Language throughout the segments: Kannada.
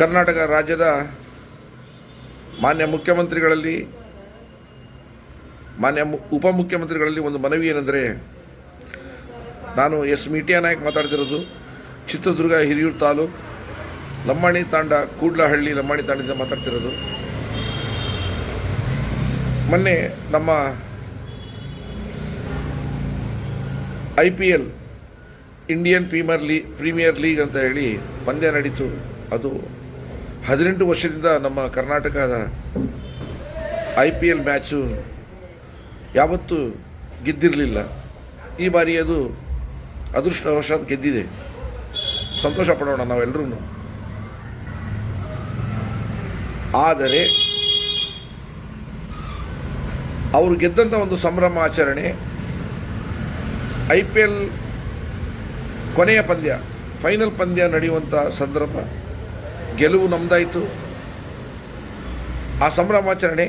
ಕರ್ನಾಟಕ ರಾಜ್ಯದ ಮಾನ್ಯ ಮುಖ್ಯಮಂತ್ರಿಗಳಲ್ಲಿ, ಮಾನ್ಯ ಉಪಮುಖ್ಯಮಂತ್ರಿಗಳಲ್ಲಿ ಒಂದು ಮನವಿ ಏನೆಂದರೆ, ನಾನು ಎಸ್ ಮೀಟಿಯಾ ನಾಯಕ್ ಮಾತಾಡ್ತಿರೋದು, ಚಿತ್ರದುರ್ಗ ಹಿರಿಯೂರು ತಾಲೂಕು, ಲಂಬಾಣಿ ತಾಂಡ ಕೂಡ್ಲಹಳ್ಳಿ ಲಂಬಾಣಿ ತಾಂಡದಿಂದ ಮಾತಾಡ್ತಿರೋದು. ಮೊನ್ನೆ ನಮ್ಮ I P L Indian Premier League Premier League ಅಂತ ಹೇಳಿ ಪಂದ್ಯ ನಡೀತು. ಅದು ಹದಿನೆಂಟು ವರ್ಷದಿಂದ ನಮ್ಮ ಕರ್ನಾಟಕದ ಐ ಪಿ ಎಲ್ ಮ್ಯಾಚು ಯಾವತ್ತೂ ಗೆದ್ದಿರಲಿಲ್ಲ. ಈ ಬಾರಿ ಅದು ಅದೃಷ್ಟವಶಾತ್ ಗೆದ್ದಿದೆ. ಸಂತೋಷ ಪಡೋಣ ನಾವೆಲ್ಲರೂ ಆದರೆ ಅವರು ಗೆದ್ದಂಥ ಒಂದು ಸಂಭ್ರಮ ಆಚರಣೆ, ಐ ಪಿ ಎಲ್ ಕೊನೆಯ ಪಂದ್ಯ, ಫೈನಲ್ ಪಂದ್ಯ ನಡೆಯುವಂಥ ಸಂದರ್ಭ ಗೆಲುವು ನಮ್ಮದಾಯಿತು ಆ ಸಂಭ್ರಮಾಚರಣೆ,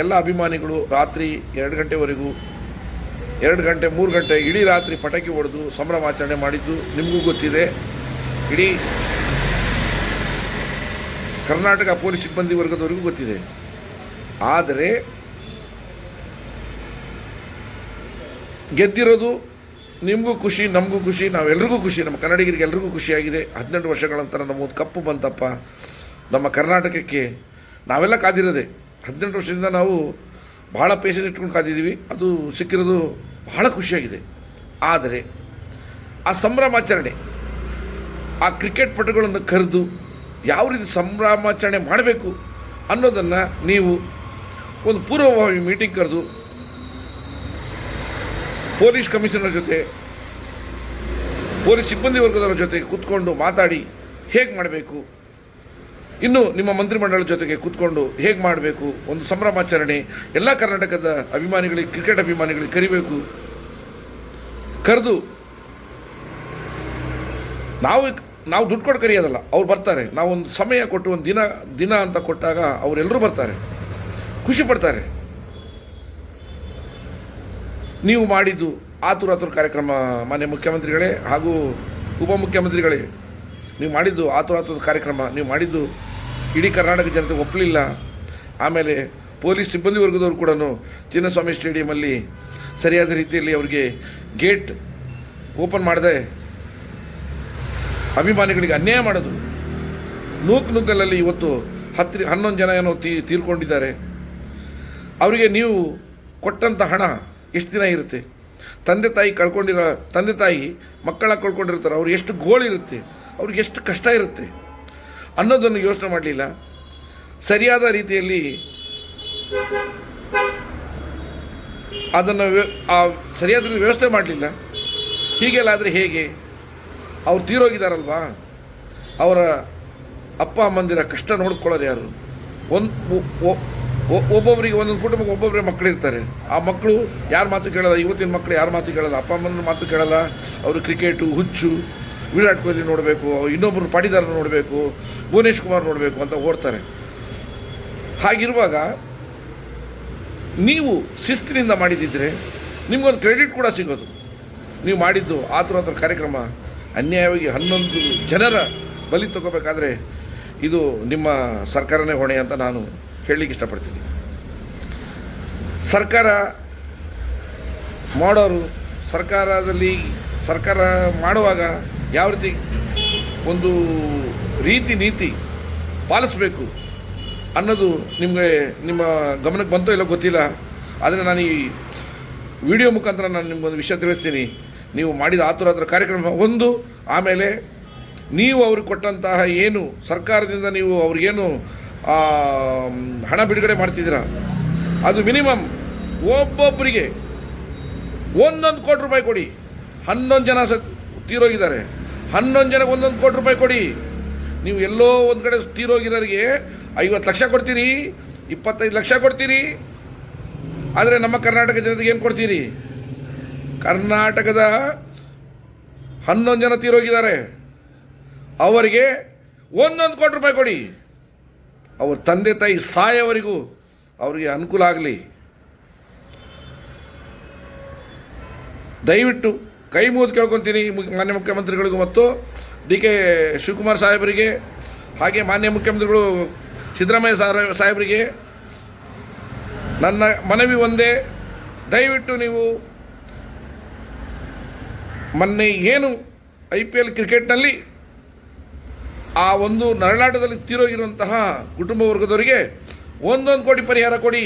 ಎಲ್ಲ ಅಭಿಮಾನಿಗಳು ರಾತ್ರಿ ಎರಡು ಗಂಟೆವರೆಗೂ, ಎರಡು ಗಂಟೆ, ಮೂರು ಗಂಟೆ ಇಡೀ ರಾತ್ರಿ ಪಟಾಕಿ ಹೊಡೆದು ಸಂಭ್ರಮಾಚರಣೆ ಮಾಡಿದ್ದು ನಿಮಗೂ ಗೊತ್ತಿದೆ. ಇಡೀ ಕರ್ನಾಟಕ ಪೊಲೀಸ್ ಸಿಬ್ಬಂದಿ ವರ್ಗದವರಿಗೂ ಗೊತ್ತಿದೆ. ಆದರೆ ಗೆದ್ದಿರೋದು ನಿಮಗೂ ಖುಷಿ, ನಮಗೂ ಖುಷಿ, ನಾವೆಲ್ರಿಗೂ ಖುಷಿ, ನಮ್ಮ ಕನ್ನಡಿಗರಿಗೆ ಎಲ್ರಿಗೂ ಖುಷಿಯಾಗಿದೆ. ಹದಿನೆಂಟು ವರ್ಷಗಳ ನಂತರ ನಮ್ಮೊಂದು ಕಪ್ಪು ಬಂತಪ್ಪ. ನಮ್ಮ ಕರ್ನಾಟಕಕ್ಕೆ ನಾವೆಲ್ಲ ಕಾದಿರೋದೆ. ಹದಿನೆಂಟು ವರ್ಷದಿಂದ ನಾವು ಭಾಳ ಪೇಷನ್ಸ್ ಇಟ್ಕೊಂಡು ಕಾದಿದ್ದೀವಿ. ಅದು ಸಿಕ್ಕಿರೋದು ಬಹಳ ಖುಷಿಯಾಗಿದೆ. ಆದರೆ ಆ ಸಂಭ್ರಮಾಚರಣೆ, ಆ ಕ್ರಿಕೆಟ್ ಪಟುಗಳನ್ನು ಕರೆದು ಯಾವ ರೀತಿ ಸಂಭ್ರಮಾಚರಣೆ ಮಾಡಬೇಕು ಅನ್ನೋದನ್ನು ನೀವು ಒಂದು ಪೂರ್ವಭಾವಿ ಮೀಟಿಂಗ್ ಕರೆದು ಪೊಲೀಸ್ ಕಮಿಷನರ್ ಜೊತೆ, ಪೊಲೀಸ್ ಸಿಬ್ಬಂದಿ ವರ್ಗದವರ ಜೊತೆ ಕೂತ್ಕೊಂಡು ಮಾತಾಡಿ ಹೇಗೆ ಮಾಡಬೇಕು? ಇನ್ನು ನಿಮ್ಮ ಮಂತ್ರಿಮಂಡಲದ ಜೊತೆಗೆ ಕೂತ್ಕೊಂಡು ಹೇಗೆ ಮಾಡಬೇಕು? ಒಂದು ಸಂಭ್ರಮಾಚರಣೆ, ಎಲ್ಲ ಕರ್ನಾಟಕದ ಅಭಿಮಾನಿಗಳಿಗೆ, ಕ್ರಿಕೆಟ್ ಅಭಿಮಾನಿಗಳಿಗೆ ಕರಿಬೇಕು. ಕರೆದು, ನಾವು ನಾವು ದುಡ್ಡು ಕೊಟ್ಟು ಕರೆಯೋದಲ್ಲ, ಅವ್ರು ಬರ್ತಾರೆ. ನಾವು ಒಂದು ಸಮಯ ಕೊಟ್ಟು, ಒಂದು ದಿನ ದಿನ ಅಂತ ಕೊಟ್ಟಾಗ ಅವರೆಲ್ಲರೂ ಬರ್ತಾರೆ. ಖುಷಿ ಪಡ್ತಾರೆ. ನೀವು ಮಾಡಿದ್ದು ಆತುರ ಆತುರ ಕಾರ್ಯಕ್ರಮ, ಮಾನ್ಯ ಮುಖ್ಯಮಂತ್ರಿಗಳೇ ಹಾಗೂ ಉಪಮುಖ್ಯಮಂತ್ರಿಗಳೇ. ನೀವು ಮಾಡಿದ್ದು ಆತುರಾತುರ ಆತುರ ಕಾರ್ಯಕ್ರಮ, ನೀವು ಮಾಡಿದ್ದು ಇಡೀ ಕರ್ನಾಟಕ ಜನತೆ ಒಪ್ಪಲಿಲ್ಲ. ಆಮೇಲೆ ಪೊಲೀಸ್ ಸಿಬ್ಬಂದಿ ವರ್ಗದವರು ಕೂಡ ಚಿನ್ನಸ್ವಾಮಿ ಸ್ಟೇಡಿಯಮಲ್ಲಿ ಸರಿಯಾದ ರೀತಿಯಲ್ಲಿ ಅವರಿಗೆ ಗೇಟ್ ಓಪನ್ ಮಾಡದೆ ಅಭಿಮಾನಿಗಳಿಗೆ ಅನ್ಯಾಯ ಮಾಡೋದು. ನೂಕು ನುಗ್ಗಲಲ್ಲಿ ಇವತ್ತು ಹತ್ತಿರ ಹನ್ನೊಂದು ಜನ ಏನೋ ತೀರ್ಕೊಂಡಿದ್ದಾರೆ. ಅವರಿಗೆ ನೀವು ಕೊಟ್ಟಂಥ ಹಣ ಎಷ್ಟು ದಿನ ಇರುತ್ತೆ. ತಂದೆ ತಾಯಿ ಕಳ್ಕೊಂಡಿರೋ, ತಂದೆ ತಾಯಿ ಮಕ್ಕಳ ಕಳ್ಕೊಂಡಿರ್ತಾರೆ, ಅವ್ರಿಗೆ ಎಷ್ಟು ಗೋಳಿರುತ್ತೆ ಅವ್ರಿಗೆ ಎಷ್ಟು ಕಷ್ಟ ಇರುತ್ತೆ ಅನ್ನೋದನ್ನು ಯೋಚನೆ ಮಾಡಲಿಲ್ಲ. ಸರಿಯಾದ ರೀತಿಯಲ್ಲಿ ಅದನ್ನು ಆ ಸರಿಯಾದ ರೀತಿ ವ್ಯವಸ್ಥೆ ಮಾಡಲಿಲ್ಲ. ಹೀಗೆಲ್ಲ ಆದರೆ ಹೇಗೆ? ಅವ್ರು ತೀರೋಗಿದಾರಲ್ವಾ? ಅವರ ಅಪ್ಪ ಅಮ್ಮಂದಿರ ಕಷ್ಟ ನೋಡ್ಕೊಳ್ಳೋರು ಯಾರು? ಒಂದು ಒಬ್ಬೊಬ್ಬರಿಗೆ ಒಂದೊಂದು ಕುಟುಂಬಕ್ಕೆ ಒಬ್ಬೊಬ್ಬರೇ ಮಕ್ಕಳಿರ್ತಾರೆ ಆ ಮಕ್ಕಳು ಯಾರ ಮಾತು ಕೇಳಲ್ಲ, ಇವತ್ತಿನ ಮಕ್ಕಳು ಯಾರ ಮಾತು ಕೇಳಲ್ಲ, ಅಪ್ಪ ಅಮ್ಮನ ಮಾತು ಕೇಳಲ್ಲ, ಅವರು ಕ್ರಿಕೆಟು, ಹುಚ್ಚು, ವಿರಾಟ್ ಕೊಹ್ಲಿ ನೋಡಬೇಕು ಇನ್ನೊಬ್ಬರು ಪಾಟಿದಾರ ನೋಡಬೇಕು, ಭುವನೇಶ್ ಕುಮಾರ್ ನೋಡಬೇಕು ಅಂತ ಓಡ್ತಾರೆ. ಹಾಗಿರುವಾಗ ನೀವು ಶಿಸ್ತಿನಿಂದ ಮಾಡಿದ್ದಿದ್ರೆ ನಿಮಗೊಂದು ಕ್ರೆಡಿಟ್ ಕೂಡ ಸಿಗೋದು. ನೀವು ಮಾಡಿದ್ದು ಆತರ ಆತರ ಕಾರ್ಯಕ್ರಮ, ಅನ್ಯಾಯವಾಗಿ ಹನ್ನೊಂದು ಜನರ ಬಲಿ ತಗೋಬೇಕಾದ್ರೆ ಇದು ನಿಮ್ಮ ಸರ್ಕಾರನೇ ಹೊಣೆ ಅಂತ ನಾನು ಹೇಳಲಿಕ್ಕೆ ಇಷ್ಟಪಡ್ತೀನಿ. ಸರ್ಕಾರ ಮಾಡೋರು ಸರ್ಕಾರದಲ್ಲಿ, ಸರ್ಕಾರ ಮಾಡುವಾಗ ಯಾವ ರೀತಿ ಒಂದು ರೀತಿ ನೀತಿ ಪಾಲಿಸಬೇಕು ಅನ್ನೋದು ನಿಮಗೆ ನಿಮ್ಮ ಗಮನಕ್ಕೆ ಬಂತೋ ಇಲ್ಲೋ ಗೊತ್ತಿಲ್ಲ. ಆದರೆ ನಾನು ಈ ವಿಡಿಯೋ ಮುಖಾಂತರ ನಾನು ನಿಮ್ಗೊಂದು ವಿಷಯ ತಿಳಿಸ್ತೀನಿ. ನೀವು ಮಾಡಿದ ಆತುರ ಆತುರ ಕಾರ್ಯಕ್ರಮ ಒಂದು, ಆಮೇಲೆ ನೀವು ಅವ್ರಿಗೆ ಕೊಟ್ಟಂತಹ ಏನು ಸರ್ಕಾರದಿಂದ ನೀವು ಅವ್ರಿಗೇನು ಹಣ ಬಿಡುಗಡೆ ಮಾಡ್ತಿದ್ದೀರಾ? ಅದು ಮಿನಿಮಮ್ ಒಬ್ಬೊಬ್ಬರಿಗೆ ಒಂದೊಂದು ಕೋಟಿ ರೂಪಾಯಿ ಕೊಡಿ. ಹನ್ನೊಂದು ಜನ ಸ ತೀರೋಗಿದ್ದಾರೆ. ಹನ್ನೊಂದು ಜನಕ್ಕೆ ಒಂದೊಂದು ಕೋಟಿ ರೂಪಾಯಿ ಕೊಡಿ. ನೀವು ಎಲ್ಲೋ ಒಂದು ಕಡೆ ತೀರೋಗಿರೋರಿಗೆ ಐವತ್ತು ಲಕ್ಷ ಕೊಡ್ತೀರಿ, ಇಪ್ಪತ್ತೈದು ಲಕ್ಷ ಕೊಡ್ತೀರಿ. ಆದರೆ ನಮ್ಮ ಕರ್ನಾಟಕ ಜನತೆಗೆ ಏನು ಕೊಡ್ತೀರಿ? ಕರ್ನಾಟಕದ ಹನ್ನೊಂದು ಜನ ತೀರೋಗಿದ್ದಾರೆ. ಅವರಿಗೆ ಒಂದೊಂದು ಕೋಟಿ ರೂಪಾಯಿ ಕೊಡಿ. ಅವ್ರ ತಂದೆ ತಾಯಿ ಸಾಯವರೆಗೂ ಅವರಿಗೆ ಅನುಕೂಲ ಆಗಲಿ. ದಯವಿಟ್ಟು ಕೈ ಮುಗಿದು ಕೇಳ್ಕೊತೀನಿ ಮಾನ್ಯ ಮುಖ್ಯಮಂತ್ರಿಗಳಿಗೂ ಮತ್ತು ಡಿ ಕೆ ಶಿವಕುಮಾರ್ ಸಾಹೇಬರಿಗೆ, ಹಾಗೆ ಮಾನ್ಯ ಮುಖ್ಯಮಂತ್ರಿಗಳು ಸಿದ್ದರಾಮಯ್ಯ ಸಾಹೇಬರಿಗೆ ನನ್ನ ಮನವಿ ಒಂದೇ. ದಯವಿಟ್ಟು ನೀವು ಮೊನ್ನೆ ಏನು ಐ ಪಿ ಎಲ್ ಕ್ರಿಕೆಟ್ನಲ್ಲಿ ಆ ಒಂದು ನರಳಾಟದಲ್ಲಿ ತೀರೋಗಿರುವಂತಹ ಕುಟುಂಬ ವರ್ಗದವರಿಗೆ ಒಂದೊಂದು ಕೋಟಿ ಪರಿಹಾರ ಕೊಡಿ.